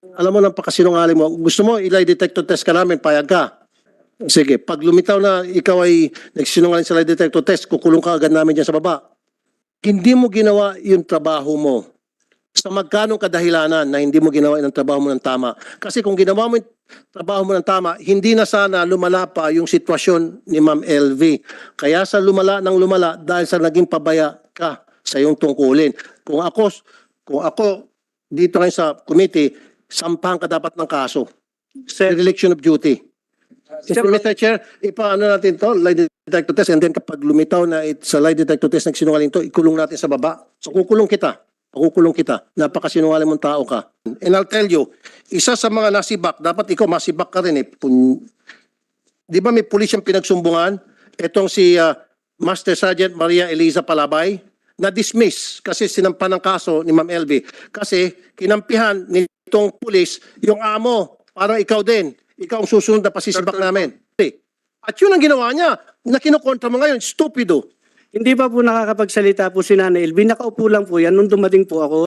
Alam mo, napakasinungaling mo. Gusto mo, ilay detector test ka namin, payag ka. Sige, pag lumitaw na ikaw ay nagsinungaling sa lie detector test, kukulong ka agad namin dyan sa baba. Hindi mo ginawa yung trabaho mo. Sa magkanong kadahilanan na hindi mo ginawa yung trabaho mo ng tama. Kasi kung ginawa mo yung trabaho mo ng tama, hindi na sana lumala pa yung sitwasyon ni Ma'am LV. Kaya sa lumala ng lumala dahil sa naging pabaya ka sa iyong tungkulin. Kung ako, kung ako dito ngayon sa committee, sampahan ka dapat ng kaso. Sir, Dereliction of duty. Sir, Mr. Chair, ipaano natin to, lie detector test, and then kapag lumitaw na it, sa lie detector test nagsinungaling to, ikulong natin sa baba. So kukulong kita. Kukulong kita. Napakasinungaling mong tao ka. And I'll tell you, isa sa mga nasibak, dapat ikaw masibak ka rin eh. Pun- Di ba may pulis yung pinagsumbungan? Itong si ah, Master Sergeant Maria Eliza Palabay, na-dismiss kasi sinampan ng kaso ni Ma'am LV. Kasi kinampihan nitong pulis yung amo. Parang ikaw din. Ikaw ang susunod na pasisibak namin. At yun ang ginawa niya. Na kinukontra mo ngayon, stupido. hindi pa po nakakapagsalita po si Nanay Elvin. Nakaupo lang po yan nung dumating po ako.